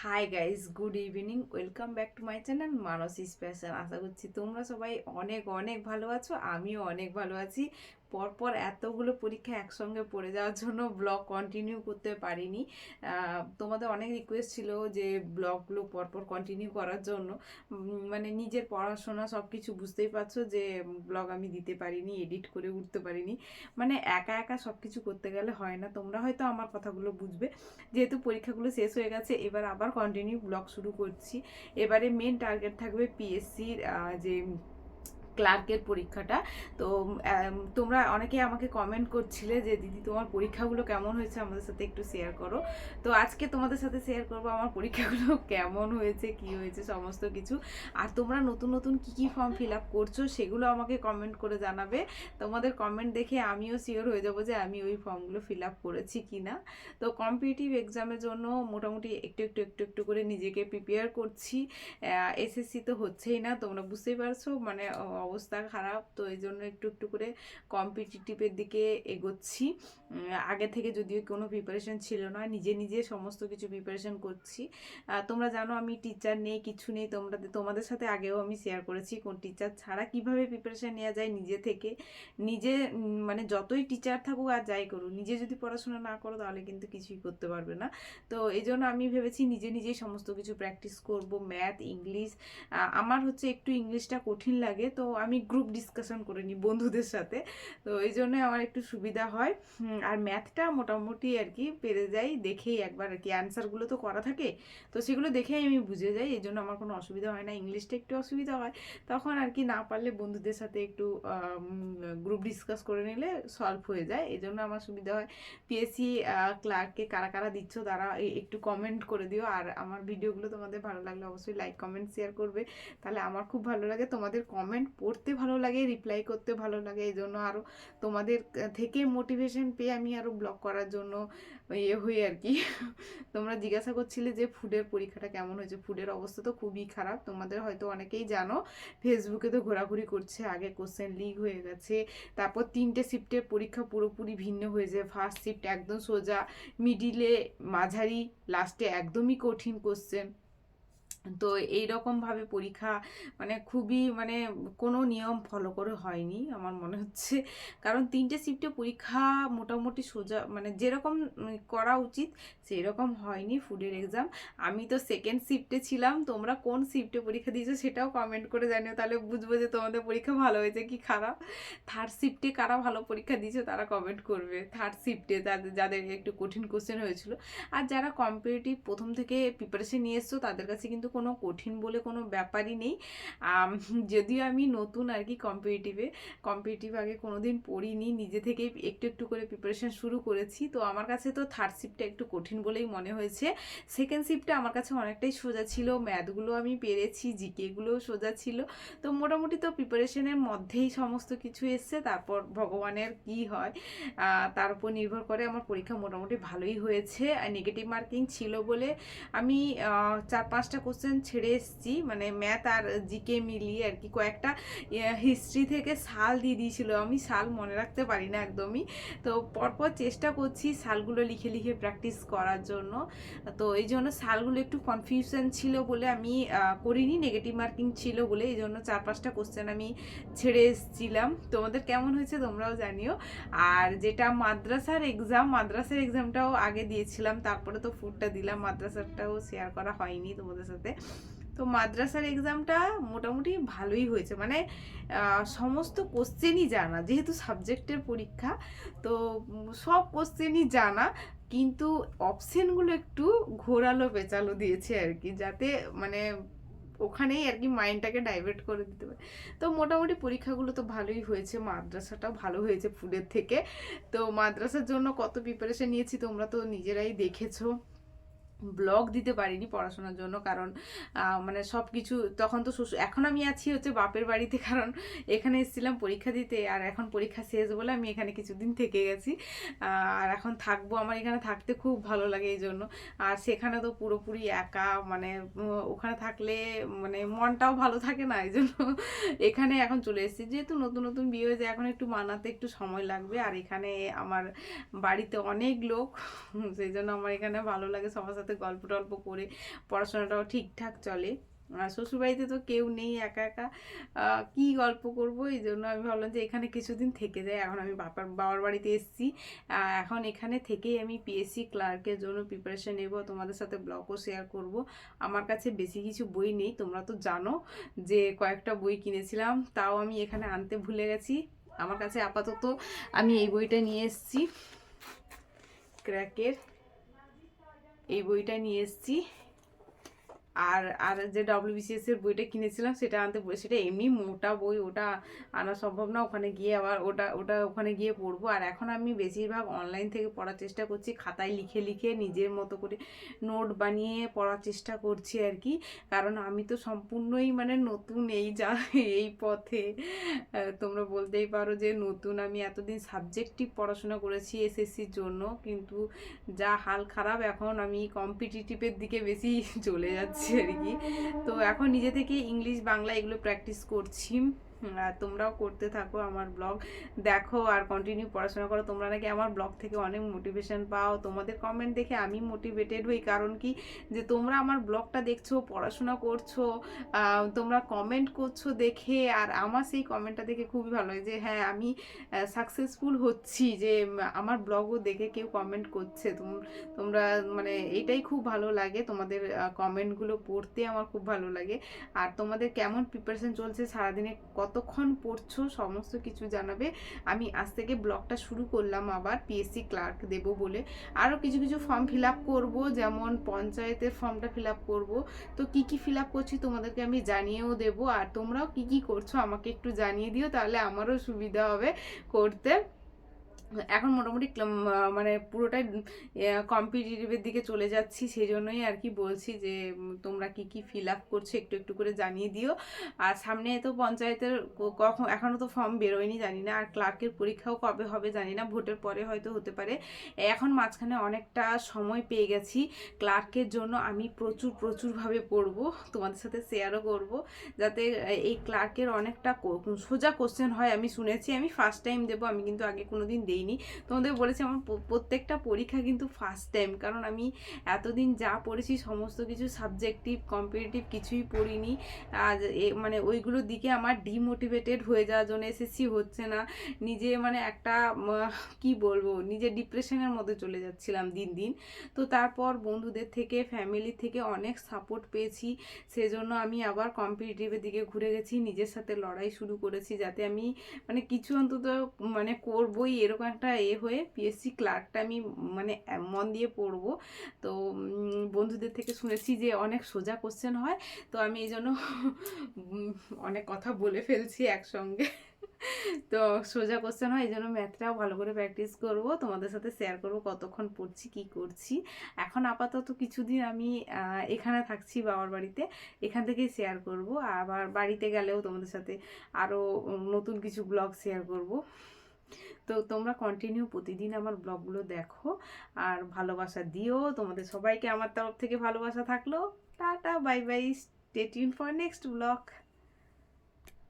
Hi guys good evening welcome back to my channel Manas special আশা করছি তোমরা সবাই অনেক অনেক ভালো আছো, আমিও অনেক ভালো আছি। পরপর এতগুলো পরীক্ষা একসঙ্গে পড়ে যাওয়ার জন্য ব্লগ কন্টিনিউ করতে পারিনি। তোমাদের অনেক রিকোয়েস্ট ছিল যে ব্লগগুলো পরপর কন্টিনিউ করার জন্য। মানে নিজের পড়াশোনা সব কিছু বুঝতেই পারছ যে ব্লগ আমি দিতে পারিনি এডিট করে উঠতে পারিনি। মানে একা একা সব কিছু করতে গেলে হয় না, তোমরা হয়তো আমার কথাগুলো বুঝবে। যেহেতু পরীক্ষাগুলো শেষ হয়ে গেছে, এবার আবার কন্টিনিউ ব্লগ শুরু করছি। এবারে মেন টার্গেট থাকবে পিএসসির যে ক্লার্কের পরীক্ষাটা। তো তোমরা অনেকে আমাকে কমেন্ট করছিলে যে, দিদি, তোমার পরীক্ষাগুলো কেমন হয়েছে? আমাদের সাথে একটু শেয়ার করো। তো, আজকে তোমাদের সাথে শেয়ার করব আমার পরীক্ষাগুলো কেমন হয়েছে, কি হয়েছে, সমস্ত কিছু। আর তোমরা নতুন নতুন কি কি ফর্ম ফিল আপ করছ, সেগুলো আমাকে কমেন্ট করে জানাবে। তোমাদের কমেন্ট দেখে আমিও শিওর হয়ে যাব যে, আমি ওই ফর্মগুলো ফিল আপ করেছি কি না তো কম্পিটিভ এক্সামের জন্য মোটামুটি একটু একটু একটু একটু করে নিজেকে প্রিপেয়ার করছি। এসএসসি তো হচ্ছেই না, তোমরা বুঝতেই পারছ। মানে অবস্থা খারাপ, তো এই জন্য একটু একটু করে কম্পিটিটিভের দিকে এগোচ্ছি। আগে থেকে যদিও কোনো প্রিপারেশন ছিল না, নিজে নিজে সমস্ত কিছু প্রিপারেশন করছি। তোমরা জানো আমি টিচার নেই, কিছু নেই, তোমরা, তোমাদের সাথে আগেও আমি শেয়ার করেছি কোন টিচার ছাড়া কীভাবে প্রিপারেশন নেওয়া যায় নিজে থেকে। নিজে মানে যতই টিচার থাকুক আর যাই করুক, নিজে যদি পড়াশোনা না করো তাহলে কিন্তু কিছুই করতে পারবে না। তো এই জন্য আমি ভেবেছি নিজে নিজেই সমস্ত কিছু প্র্যাকটিস করব ম্যাথ ইংলিশ আমার হচ্ছে একটু ইংলিশটা কঠিন লাগে, তো আমি গ্রুপ ডিসকাশন করে নিই বন্ধুদের সাথে। তো এই জন্য আমার একটু সুবিধা হয়। আর ম্যাথটা মোটামুটি আর কি পেরে যাই, দেখেই একবার আর কি। অ্যান্সারগুলো তো করা থাকে, তো সেগুলো দেখেই আমি বুঝে যাই। এই জন্য আমার কোনো অসুবিধা হয় না ইংলিশটা একটু অসুবিধা হয়। তখন আর কি না পারলে বন্ধুদের সাথে একটু গ্রুপ ডিসকাস করে নিলে সলভ হয়ে যায়। এই জন্য আমার সুবিধা হয়। পিএসসি ক্লার্ককে কারা কারা দিচ্ছ তারা একটু কমেন্ট করে দিও। আর আমার ভিডিওগুলো তোমাদের ভালো লাগলে অবশ্যই লাইক কমেন্ট শেয়ার করবে। তাহলে আমার খুব ভালো লাগে। তোমাদের কমেন্ট পড়তে ভালো লাগে রিপ্লাই করতে ভালো লাগে এই জন্য আরও তোমাদের থেকে মোটিভেশন পেয়ে আমি আরও ব্লগ করার জন্য ইয়ে হই আর কি। তোমরা জিজ্ঞাসা করছিলে যে ফুডের পরীক্ষাটা কেমন হয়েছে? ফুডের অবস্থা তো খুবই খারাপ, তোমাদের হয়তো অনেকেই জানো ফেসবুকে তো ঘোরাঘুরি করছে, আগে কোশ্চেন লিক হয়ে গেছে, তারপর তিনটে শিফটের পরীক্ষা পুরোপুরি ভিন্ন হয়েছে ফার্স্ট শিফট একদম সোজা মিডিলে মাঝারি লাস্টে একদমই কঠিন কোশ্চেন তো এইরকমভাবে পরীক্ষা মানে খুবই মানে কোনো নিয়ম ফলো করে হয়নি আমার মনে হচ্ছে। কারণ তিনটে শিফটে পরীক্ষা মোটামুটি সোজা মানে যেরকম করা উচিত সেই রকম হয়নি ফুডের এক্সাম আমি তো সেকেন্ড শিফটে ছিলাম, তোমরা কোন শিফটে পরীক্ষা দিয়েছ সেটাও কমেন্ট করে জানিও, তাহলে বুঝব যে তোমাদের পরীক্ষা ভালো হয়েছে কি খারাপ। থার্ড শিফটে কারা ভালো পরীক্ষা দিয়েছে তারা কমেন্ট করবে। থার্ড শিফটে যাদের যাদের একটু কঠিন কোশ্চেন হয়েছিল। আর যারা কম্পিটিটিভ প্রথম থেকে প্রিপারেশন নিয়ে এসছো তাদের কাছে কিন্তু কোনো কঠিন বলে কোনো ব্যাপারই নেই। যদিও আমি নতুন আর কি কম্পিটিটিভে কম্পিটিটিভ আগে কোনো দিন পড়িনি, নিজে থেকেই একটু একটু করে প্রিপারেশান শুরু করেছি। তো আমার কাছে তো থার্ড শিফটটা একটু কঠিন বলেই মনে হয়েছে। সেকেন্ড শিফটটা আমার কাছে অনেকটাই সোজা ছিল ম্যাথগুলো আমি পেরেছি জিকেগুলোও সোজা ছিল। তো মোটামুটি তো প্রিপারেশনের মধ্যেই সমস্ত কিছু এসছে, তারপর ভগবানের কি হয় তার উপর নির্ভর করে আমার পরীক্ষা মোটামুটি ভালোই হয়েছে। আর নেগেটিভ মার্কিং ছিল বলে আমি চার পাঁচটা কোশ্চেন ছেড়ে এসেছি মানে ম্যাথ আর জিকে মিলিয়ে আর কি। কয়েকটা হিস্ট্রি থেকে সাল দিয়ে দিয়েছিল। আমি সাল মনে রাখতে পারি না একদমই। তো পরপর চেষ্টা করছি সালগুলো লিখে লিখে প্র্যাকটিস করার জন্য। তো এই জন্য সালগুলো একটু কনফিউশন ছিল বলে আমি করিনি। নেগেটিভ মার্কিং ছিল বলে এই জন্য চার পাঁচটা কোশ্চেন আমি ছেড়ে এসেছিলাম। তোমাদের কেমন হয়েছে তোমরাও জানিও। আর যেটা মাদ্রাসার এক্সাম মাদ্রাসার এক্সামটাও আগে দিয়েছিলাম। তারপরে তো ফুডটা দিলাম। মাদ্রাসারটাও শেয়ার করা হয়নি তোমাদের সাথে। তো মাদ্রাসার এক্সামটা মোটামুটি ভালোই হয়েছে। মানে সমস্ত কোশ্চেনই জানা, যেহেতু সাবজেক্টের পরীক্ষা, তো সব কোশ্চেনই জানা, কিন্তু অপশনগুলো একটু ঘোরালো, পেঁচালো দিয়েছে আর কি, যাতে মানে ওখানেই আর কি মাইন্ডটাকে ডাইভার্ট করে দিতে পারে। তো মোটামুটি পরীক্ষাগুলো তো ভালোই হয়েছে, মাদ্রাসাটাও ভালো হয়েছে ফুডের থেকে। তো মাদ্রাসার জন্য কত প্রিপারেশন নিয়েছি তোমরা তো নিজেরাই দেখেছ। ব্লগ দিতে পারিনি পড়াশোনার জন্য, কারণ মানে সব কিছু তখন তো শ্বশুর, এখন আমি আছি হচ্ছে বাপের বাড়িতে, কারণ এখানে এসেছিলাম পরীক্ষা দিতে, আর এখন পরীক্ষা শেষ বলে আমি এখানে কিছুদিন থেকে গেছি। আর এখন থাকব, আমার এখানে থাকতে খুব ভালো লাগে এই জন্য। আর সেখানে তো পুরোপুরি একা মানে ওখানে থাকলে মানে মনটাও ভালো থাকে না, এই জন্য এখানে এখন চলে এসেছি। যেহেতু নতুন নতুন বিয়ে হয়েছে, এখন একটু মানাতে একটু সময় লাগবে, আর এখানে আমার বাড়িতে অনেক লোক, সেই জন্য আমার এখানে ভালো লাগে, সবার সাথে গল্প টল্প করে পড়াশোনাটাও ঠিকঠাক চলে। শ্বশুরবাড়িতে তো কেউ নেই একা একা। কি গল্প করব? এই জন্য আমি ভাবলাম যে এখানে কিছুদিন থেকে যাই এখন আমি বাবার বাবার বাড়িতে এসেছি। এখন এখানে থেকেই আমি পিএসসি ক্লার্কের জন্য প্রিপারেশন নেব। তোমাদের সাথে ব্লগও শেয়ার করব। আমার কাছে বেশি কিছু বই নেই। তোমরা তো জানো যে কয়েকটা বই কিনেছিলাম। তাও আমি এখানে আনতে ভুলে গেছি। আমার কাছে আপাতত আমি এই বইটা নিয়ে এসেছি। ক্র্যাকের এই বইটা নিয়ে এসেছি। আর আর যে ডব্লিউবিসিএস এর বইটা কিনেছিলাম, সেটা আনতে সেটা এমনি মোটা বই, ওটা আনা সম্ভব না। ওখানে গিয়ে আবার ওটা ওটা ওখানে গিয়ে পড়ব। আর এখন আমি বেশিরভাগ অনলাইন থেকে পড়ার চেষ্টা করছি, খাতায় লিখে লিখে নিজের মতো করে নোট বানিয়ে পড়ার চেষ্টা করছি আর কি। কারণ আমি তো সম্পূর্ণই মানে নতুন এই যা, এই পথে। তোমরা বলতেই পারো যে নতুন। আমি এতদিন সাবজেক্টিভ পড়াশোনা করেছি এসএসসির জন্য, কিন্তু যা হাল খারাপ, এখন আমি কম্পিটিটিভের দিকে বেশি চলে যাচ্ছি। আর কি। তো এখন নিজে থেকে ইংলিশ বাংলা এগুলো প্র্যাকটিস করছি। তোমরাও করতে থাকো আমার ব্লগ। দেখো আর কন্টিনিউ পড়াশোনা করো। তোমরা নাকি আমার ব্লগ থেকে অনেক মোটিভেশন পাও। তোমাদের কমেন্ট দেখে আমি মোটিভেটেড হই। কারণ কি? যে তোমরা আমার ব্লগটা দেখছ, পড়াশোনা করছ তোমরা কমেন্ট করছ দেখে, আর আমার সেই কমেন্টটা দেখে খুবই ভালো হয় যে হ্যাঁ আমি সাকসেসফুল হচ্ছি যে আমার ব্লগও দেখে কেউ কমেন্ট করছে। তোম- তোমরা মানে এটাই খুব ভালো লাগে। তোমাদের কমেন্টগুলো পড়তে আমার খুব ভালো লাগে। আর তোমাদের কেমন প্রিপারেশন চলছে? সারাদিনে কতক্ষণ পড়ছো, সমস্ত কিছু জানাবে। আমি আজ থেকে ব্লগটা শুরু করলাম আবার পিএসসি ক্লার্ক দেব বলে। আরও কিছু কিছু ফর্ম ফিল আপ করব, যেমন পঞ্চায়েতের ফর্মটা ফিল আপ করব। তো কি কি ফিল আপ করছি তোমাদেরকে আমি জানিয়েও দেবো। আর তোমরাও কি কি করছ আমাকে একটু জানিয়ে দিও, তাহলে আমারও সুবিধা হবে করতে। এখন মোটামুটি মানে পুরোটাই কম্পিটিটিভের দিকে চলে যাচ্ছি সেই জন্যই আর কি বলছি যে তোমরা কি কি ফিল আপ করছ একটু একটু করে জানিয়ে দিও। আর সামনে তো পঞ্চায়েতের কখন এখনও তো ফর্ম বেরোয়নি, জানি না। আর ক্লার্কের পরীক্ষাও কবে হবে, জানি না। ভোটের পরে হয়তো হতে পারে। এখন মাঝখানে অনেকটা সময় পেয়ে গেছি। ক্লার্কের জন্য আমি প্রচুর প্রচুরভাবে পড়ব, তোমাদের সাথে শেয়ারও করব, যাতে এই ক্লার্কের অনেকটা সোজা কোশ্চেন হয়, আমি শুনেছি। আমি ফার্স্ট টাইম দেবো, আমি কিন্তু আগে কোনো দিন দেইনি তোমাদের বলেছি আমার প্রত্যেকটা পরীক্ষা কিন্তু ফার্স্ট টাইম কারণ আমি এতদিন যা পড়েছি সমস্ত কিছু সাবজেক্টিভ কম্পিটিটিভ কিছুই পড়িনি। আর মানে ওইগুলোর দিকে আমার ডিমোটিভেটেড হয়ে যাওয়ার জন্য এসএসসি হচ্ছে না। নিজে মানে একটা কি বলব, নিজে ডিপ্রেশনের মধ্যে চলে যাচ্ছিলাম দিন দিন। তো তারপর বন্ধুদের থেকে ফ্যামিলি থেকে অনেক সাপোর্ট পেয়েছি। সেজন্য আমি আবার কম্পিটিটিভের দিকে ঘুরে গেছি। নিজের সাথে লড়াই শুরু করেছি যাতে আমি মানে কিছু অন্তত মানে করবই, এরকম একটা এ হয়ে পিএসসি ক্লার্কটা আমি মানে মন দিয়ে পড়ব। তো বন্ধুদের থেকে শুনেছি যে অনেক সোজা কোশ্চেন হয়। তো আমি এই জন্য অনেক কথা বলে ফেলছি একসঙ্গে। তো সোজা কোশ্চেন হয়, এই জন্য ম্যাথটাও ভালো করে প্র্যাকটিস করব। তোমাদের সাথে শেয়ার করব কতক্ষণ পড়ছি, কি করছি। এখন আপাতত কিছুদিন আমি এখানে থাকছি বাবার বাড়িতে। এখান থেকেই শেয়ার করব। আবার বাড়িতে গেলেও তোমাদের সাথে আরও নতুন কিছু ব্লগ শেয়ার করব। তো তোমরা কন্টিনিউ প্রতিদিন আমার ব্লগগুলো দেখো আর ভালোবাসা দিও। তোমাদের সবাইকে আমার তরফ থেকে ভালোবাসা থাকল। Tata bye bye state for next blog